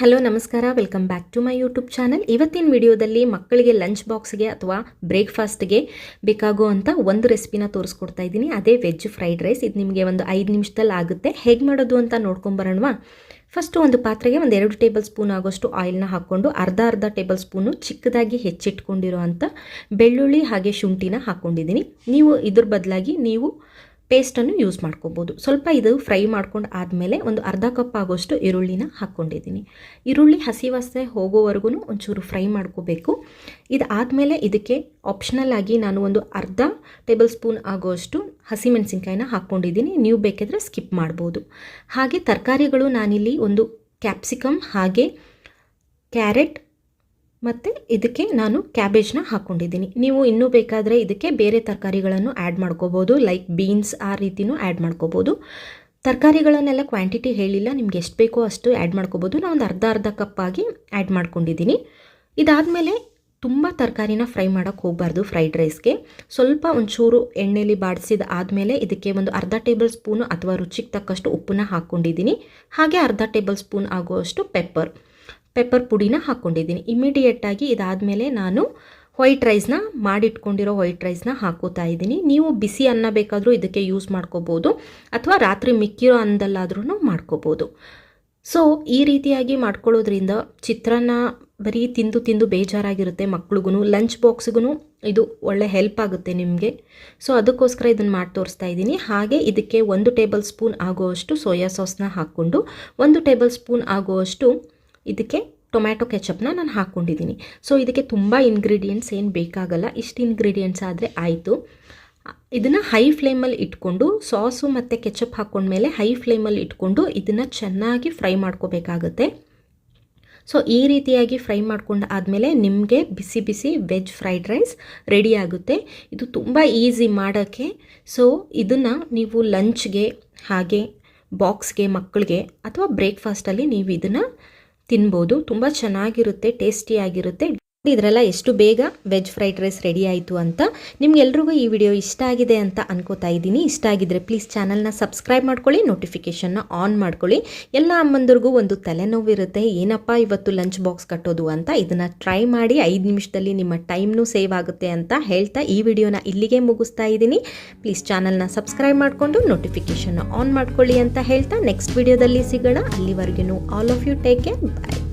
Hello, ನಮಸ್ಕಾರ. Welcome back to my YouTube channel ಇವತ್ತಿನ ವಿಡಿಯೋದಲ್ಲಿ ಮಕ್ಕಳಿಗೆ ಲಂಚ್ ಬಾಕ್ಸ್ಗೆ ಅಥವಾ ಬ್ರೇಕ್ಫಾಸ್ಟ್ಗೆ ಬೇಕಾಗುವಂಥ ಒಂದು ರೆಸಿಪಿನ ತೋರಿಸ್ಕೊಡ್ತಾ ಇದ್ದೀನಿ. ಅದೇ ವೆಜ್ ಫ್ರೈಡ್ ರೈಸ್ ಇದು ನಿಮಗೆ ಒಂದು ಐದು ನಿಮಿಷದಲ್ಲಿ ಆಗುತ್ತೆ. ಹೇಗೆ ಮಾಡೋದು ಅಂತ ನೋಡ್ಕೊಂಬರೋಣವಾ ಫಸ್ಟು ಒಂದು ಪಾತ್ರೆಗೆ ಒಂದು ಎರಡು ಟೇಬಲ್ ಸ್ಪೂನ್ ಆಗೋಷ್ಟು ಆಯಿಲ್ನ ಹಾಕ್ಕೊಂಡು ಅರ್ಧ ಅರ್ಧ ಟೇಬಲ್ ಸ್ಪೂನು ಚಿಕ್ಕದಾಗಿ ಹೆಚ್ಚಿಟ್ಕೊಂಡಿರೋ ಅಂಥ ಬೆಳ್ಳುಳ್ಳಿ ಹಾಗೆ ಶುಂಠಿನ ಹಾಕ್ಕೊಂಡಿದ್ದೀನಿ ನೀವು ಇದ್ರ ಬದಲಾಗಿ ನೀವು ಪೇಸ್ಟನ್ನು ಯೂಸ್ ಮಾಡ್ಕೋಬೋದು. ಸ್ವಲ್ಪ ಇದು ಫ್ರೈ ಮಾಡ್ಕೊಂಡು ಆದಮೇಲೆ ಒಂದು ಅರ್ಧ ಕಪ್ ಆಗೋಷ್ಟು ಈರುಳ್ಳಿನ ಹಾಕ್ಕೊಂಡಿದ್ದೀನಿ ಈರುಳ್ಳಿ ಹಸಿ ವಾಸನೆ ಹೋಗೋವರೆಗೂ ಒಂಚೂರು ಫ್ರೈ ಮಾಡ್ಕೋಬೇಕು. ಇದಾದಮೇಲೆ ಇದಕ್ಕೆ ಆಪ್ಷನಲ್ ಆಗಿ ನಾನು ಒಂದು ಅರ್ಧ ಟೇಬಲ್ ಸ್ಪೂನ್ ಆಗೋಷ್ಟು ಹಸಿಮೆಣಸಿನ್ಕಾಯಿನ ಹಾಕ್ಕೊಂಡಿದ್ದೀನಿ ನೀವು ಬೇಕಿದ್ರೆ ಸ್ಕಿಪ್ ಮಾಡ್ಬೋದು. ಹಾಗೆ ತರಕಾರಿಗಳು ನಾನಿಲ್ಲಿ ಒಂದು ಕ್ಯಾಪ್ಸಿಕಮ್ ಹಾಗೆ ಕ್ಯಾರೆಟ್ ಮತ್ತು ಇದಕ್ಕೆ ನಾನು ಕ್ಯಾಬೇಜ್ನ ಹಾಕ್ಕೊಂಡಿದ್ದೀನಿ ನೀವು ಇನ್ನೂ ಬೇಕಾದರೆ ಇದಕ್ಕೆ ಬೇರೆ ತರಕಾರಿಗಳನ್ನು ಆ್ಯಡ್ ಮಾಡ್ಕೋಬೋದು. ಲೈಕ್ ಬೀನ್ಸ್ ಆ ರೀತಿನೂ ಆ್ಯಡ್ ಮಾಡ್ಕೋಬೋದು. ತರಕಾರಿಗಳನ್ನೆಲ್ಲ ಕ್ವಾಂಟಿಟಿ ಹೇಳಿಲ್ಲ. ನಿಮ್ಗೆ ಎಷ್ಟು ಬೇಕೋ ಅಷ್ಟು ಆ್ಯಡ್ ಮಾಡ್ಕೋಬೋದು. ನಾನು ಒಂದು ಅರ್ಧ ಅರ್ಧ ಕಪ್ಪಾಗಿ ಆ್ಯಡ್ ಮಾಡ್ಕೊಂಡಿದ್ದೀನಿ. ಇದಾದಮೇಲೆ ತುಂಬ ತರಕಾರಿನ ಫ್ರೈ ಮಾಡೋಕ್ಕೆ ಹೋಗಬಾರ್ದು ಫ್ರೈಡ್ ರೈಸ್ಗೆ ಸ್ವಲ್ಪ ಒಂಚೂರು ಎಣ್ಣೆಲಿ ಬಾಡಿಸಿದ ಆದಮೇಲೆ ಇದಕ್ಕೆ ಒಂದು ಅರ್ಧ ಟೇಬಲ್ ಸ್ಪೂನು ಅಥವಾ ರುಚಿಗೆ ತಕ್ಕಷ್ಟು ಉಪ್ಪನ್ನ ಹಾಕ್ಕೊಂಡಿದ್ದೀನಿ ಹಾಗೆ ಅರ್ಧ ಟೇಬಲ್ ಸ್ಪೂನ್ ಆಗುವಷ್ಟು ಪೆಪ್ಪರ್ ಪೆಪ್ಪರ್ ಪುಡಿನ ಹಾಕ್ಕೊಂಡಿದ್ದೀನಿ ಇದಾದ ಇದಾದಮೇಲೆ ನಾನು ವೈಟ್ ರೈಸ್ನ ಮಾಡಿಟ್ಕೊಂಡಿರೋ ವೈಟ್ ರೈಸ್ನ ಹಾಕೋತಾ ಇದ್ದೀನಿ. ನೀವು ಬಿಸಿ ಅನ್ನ ಬೇಕಾದರೂ ಇದಕ್ಕೆ ಯೂಸ್ ಮಾಡ್ಕೋಬೋದು. ಅಥವಾ ರಾತ್ರಿ ಮಿಕ್ಕಿರೋ ಅನ್ನದಲ್ಲಾದ್ರೂ ಮಾಡ್ಕೋಬೋದು. ಸೊ ಈ ರೀತಿಯಾಗಿ ಮಾಡ್ಕೊಳ್ಳೋದ್ರಿಂದ ಚಿತ್ರಾನ್ನ ಬರೀ ತಿಂದು ತಿಂದು ಬೇಜಾರಾಗಿರುತ್ತೆ ಮಕ್ಳಿಗೂ ಲಂಚ್ ಬಾಕ್ಸ್ಗೂ ಇದು ಒಳ್ಳೆ ಹೆಲ್ಪ್ ಆಗುತ್ತೆ ನಿಮಗೆ. ಸೊ ಅದಕ್ಕೋಸ್ಕರ ಇದನ್ನು ಮಾಡಿ ತೋರಿಸ್ತಾ ಇದ್ದೀನಿ. ಹಾಗೆ ಇದಕ್ಕೆ ಒಂದು ಟೇಬಲ್ ಸ್ಪೂನ್ ಆಗುವಷ್ಟು ಸೋಯಾ ಸಾಸ್ನ ಹಾಕ್ಕೊಂಡು ಒಂದು ಟೇಬಲ್ ಸ್ಪೂನ್ ಆಗುವಷ್ಟು ಇದಕ್ಕೆ ಟೊಮ್ಯಾಟೊ ಕೆಚಪ್ನ ನಾನು ಹಾಕ್ಕೊಂಡಿದ್ದೀನಿ. ಸೊ ಇದಕ್ಕೆ ತುಂಬ ಇಂಗ್ರೀಡಿಯೆಂಟ್ಸ್ ಏನು ಬೇಕಾಗಲ್ಲ, ಇಷ್ಟು ಇಂಗ್ರೀಡಿಯೆಂಟ್ಸ್ ಆದರೆ ಆಯಿತು. ಇದನ್ನು ಹೈ ಫ್ಲೇಮಲ್ಲಿ ಇಟ್ಕೊಂಡು, ಸಾಸು ಮತ್ತು ಕೆಚಪ್ ಹಾಕ್ಕೊಂಡ್ಮೇಲೆ ಹೈ ಫ್ಲೇಮಲ್ಲಿ ಇಟ್ಕೊಂಡು ಇದನ್ನು ಚೆನ್ನಾಗಿ ಫ್ರೈ ಮಾಡ್ಕೋಬೇಕಾಗತ್ತೆ. ಸೊ ಈ ರೀತಿಯಾಗಿ ಫ್ರೈ ಮಾಡ್ಕೊಂಡು ಆದಮೇಲೆ ನಿಮಗೆ ಬಿಸಿ ಬಿಸಿ ವೆಜ್ ಫ್ರೈಡ್ ರೈಸ್ ರೆಡಿ ಆಗುತ್ತೆ. ಇದು ತುಂಬ ಈಸಿ ಮಾಡೋಕ್ಕೆ. ಸೊ ಇದನ್ನು ನೀವು ಲಂಚ್ಗೆ ಹಾಗೆ ಬಾಕ್ಸ್ಗೆ ಮಕ್ಕಳಿಗೆ, ಅಥವಾ ಬ್ರೇಕ್ಫಾಸ್ಟಲ್ಲಿ ನೀವು ಇದನ್ನು ತಿನ್ಬೋದು. ತುಂಬ ಚೆನ್ನಾಗಿರುತ್ತೆ ಟೇಸ್ಟಿಯಾಗಿರುತ್ತೆ. ಇದರೆಲ್ಲ ಎಷ್ಟು ಬೇಗ ವೆಜ್ ಫ್ರೈಡ್ ರೈಸ್ ರೆಡಿ ಆಯಿತು ಅಂತ ನಿಮ್ಗೆಲ್ರಿಗೂ ಈ ವಿಡಿಯೋ ಇಷ್ಟ ಆಗಿದೆ ಅಂತ ಅನ್ಕೋತಾ ಇದ್ದೀನಿ. ಇಷ್ಟ ಆಗಿದ್ರೆ ಪ್ಲೀಸ್ ಚಾನಲ್ನ ಸಬ್ಸ್ಕ್ರೈಬ್ ಮಾಡ್ಕೊಳ್ಳಿ ನೋಟಿಫಿಕೇಷನ್ನ ಆನ್ ಮಾಡ್ಕೊಳ್ಳಿ. ಎಲ್ಲ ಅಮ್ಮಂದಿರಿಗೂ ಒಂದು ತಲೆನೋವಿರುತ್ತೆ ಏನಪ್ಪ ಇವತ್ತು ಲಂಚ್ ಬಾಕ್ಸ್ ಕಟ್ಟೋದು ಅಂತ? ಇದನ್ನು ಟ್ರೈ ಮಾಡಿ ಐದು ನಿಮಿಷದಲ್ಲಿ ನಿಮ್ಮ ಟೈಮ್ನೂ ಸೇವ್ ಆಗುತ್ತೆ ಅಂತ ಹೇಳ್ತಾ ಈ ವಿಡಿಯೋನ ಇಲ್ಲಿಗೆ ಮುಗಿಸ್ತಾ ಇದ್ದೀನಿ. ಪ್ಲೀಸ್ ಚಾನಲ್ನ ಸಬ್ಸ್ಕ್ರೈಬ್ ಮಾಡಿಕೊಂಡು ನೋಟಿಫಿಕೇಷನ್ನ ಆನ್ ಮಾಡ್ಕೊಳ್ಳಿ ಅಂತ ಹೇಳ್ತಾ ನೆಕ್ಸ್ಟ್ ವಿಡಿಯೋದಲ್ಲಿ ಸಿಗೋಣ. ಅಲ್ಲಿವರೆಗೂ all of you take care bye